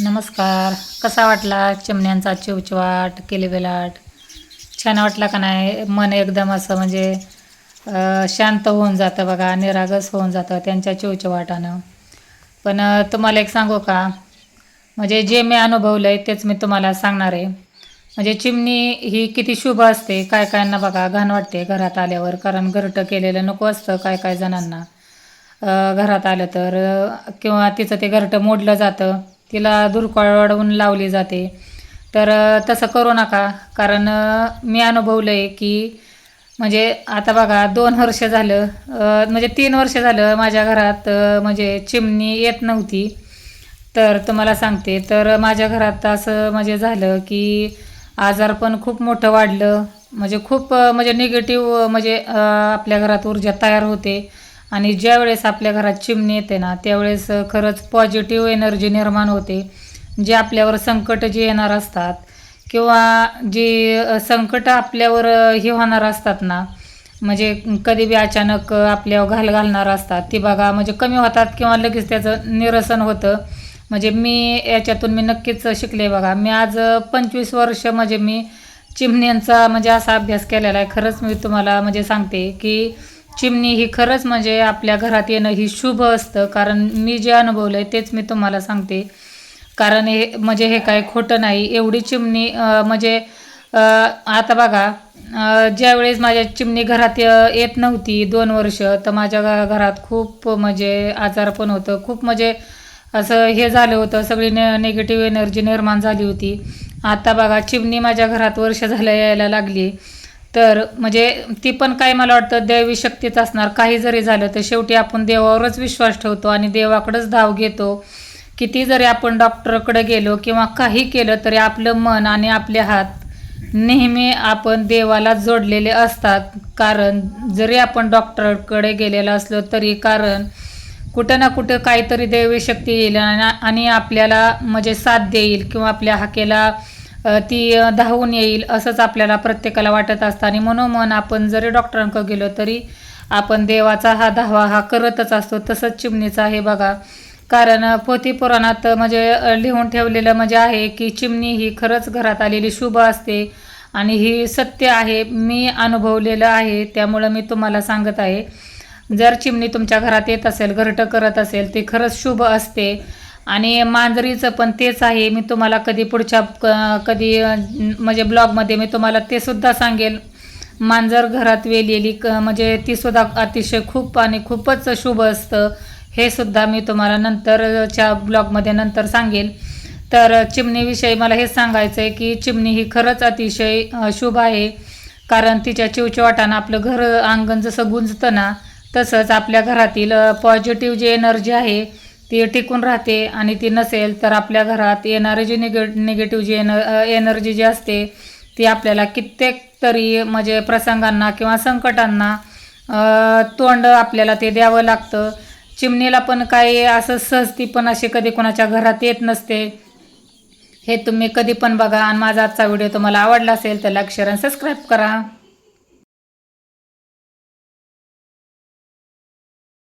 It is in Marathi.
नमस्कार. कसा वाटला चिमण्यांचा चिवचिवाट किलबिलाट? छान वाटला का नाही? मन एकदम असं म्हणजे शांत होऊन जातं बघा निरागस होऊन जातं त्यांच्या चिवचिवाटानं. पण तुम्हाला एक सांगू का? म्हणजे जे मी अनुभवलं आहे तेच मी तुम्हाला सांगणार आहे. म्हणजे चिमणी ही किती शुभ असते काय कायांना बघा घाण वाटते घरात आल्यावर कारण घरटं केलेलं नको असतं काय काय जणांना. घरात आलं तर किंवा तिचं ते घरटं मोडलं जातं. तिला दुर्कळवून लावली जाते. तर तसं करू नका. कारण मी अनुभवलं आहे की म्हणजे आता बघा दोन वर्ष झालं म्हणजे तीन वर्ष झालं माझ्या घरात म्हणजे चिमणी येत नव्हती. तर तुम्हाला सांगते तर माझ्या घरात असं म्हणजे झालं की आजार पण खूप मोठं वाढलं. म्हणजे खूप म्हणजे निगेटिव्ह म्हणजे आपल्या घरात ऊर्जा तयार होते. आणि ज्या वेळेस आपल्या घरात चिमणी येते ना त्यावेळेस खरंच पॉझिटिव्ह एनर्जी निर्माण होते. जे आपल्यावर संकट जे येणार असतात किंवा जी संकट आपल्यावर हे होणार असतात ना म्हणजे कधी बी अचानक आपल्यावर घाल घालणार असतात ती बघा म्हणजे कमी होतात किंवा लगेच त्याचं निरसन होतं. म्हणजे मी याच्यातून मी नक्कीच शिकले बघा. मी आज पंचवीस वर्ष म्हणजे मी चिमण्यांचा म्हणजे असा अभ्यास केलेला आहे. खरंच मी तुम्हाला म्हणजे सांगते की चिमणी ही खरंच म्हणजे आपल्या घरात येणं ही शुभ असतं. कारण मी जे अनुभवलं आहे तेच मी तुम्हाला सांगते. कारण हे म्हणजे हे काय खोटं नाही. एवढी चिमणी म्हणजे आता बघा ज्यावेळेस माझ्या चिमणी घरात येत नव्हती दोन वर्ष तर माझ्या घरात खूप म्हणजे आजार पण होतं. खूप म्हणजे असं हे झालं होतं. सगळी ने निगेटिव्ह एनर्जी निर्माण झाली होती. आता बघा चिमणी माझ्या घरात वर्ष झालं यायला लागली. तर म्हणजे ती पण काय मला वाटतं दैवी शक्तीच असणार. काही जरी झालं तर शेवटी आपण देवावरच विश्वास ठेवतो आणि देवाकडंच धाव घेतो. किती जरी आपण डॉक्टरकडे गेलो किंवा काही केलं तरी आपलं मन आणि आपले हात नेहमी आपण देवाला जोडलेले असतात. कारण जरी आपण डॉक्टरकडे गेलेलो असलो तरी कारण कुठं ना कुठं काहीतरी दैवी शक्ती येईल आणि आणि आपल्याला म्हणजे साथ देईल किंवा आपल्या हाकेला ती धावून येईल असंच आपल्याला प्रत्येकाला वाटत असतं. आणि मनोमन आपण जरी डॉक्टरांकडे गेलो तरी आपण देवाचा हा धावा हा करतच असतो. तसंच चिमणीचा आहे बघा. कारण पोथी पुराणात म्हणजे लिहून ठेवलेलं म्हणजे आहे की चिमणी ही खरंच घरात आलेली शुभ असते आणि ही सत्य आहे. मी अनुभवलेलं आहे. त्यामुळं मी तुम्हाला सांगत आहे. जर चिमणी तुमच्या घरात येत असेल घरटं करत असेल ती खरंच शुभ असते. आणि मांजरीचं पण तेच आहे. मी तुम्हाला कधी पुढच्या क- कधी म्हणजे ब्लॉगमध्ये मी तुम्हाला ते सुद्धा सांगेल. मांजर घरात वेलेली क म्हणजे तीसुद्धा अतिशय खूप आणि खूपच शुभ असतं. हे सुद्धा मी तुम्हाला नंतरच्या ब्लॉगमध्ये नंतर सांगेल. तर चिमणीविषयी मला हेच सांगायचं आहे की चिमणी ही खरंच अतिशय शुभ आहे. कारण तिच्या चिवचिवाटानं आपलं घर अंगण जसं गुंजतं ना तसंच आपल्या घरातील पॉझिटिव्ह जी एनर्जी आहे ती टिकून राहते आणि ती नसेल तर आपल्या घरात येणारी जी निगे निगेटिव्ह जी एन एनर्जी जी असते ती आपल्याला कित्येक तरी म्हणजे प्रसंगांना किंवा संकटांना तोंड आपल्याला ते द्यावं लागतं. चिमणीला पण काही असं सहजती पण अशी कधी कोणाच्या घरात येत नसते. हे तुम्ही कधी पण बघा आणि माझा आजचा व्हिडिओ तुम्हाला आवडला असेल तर लाईक शेअर आणि सबस्क्राईब करा.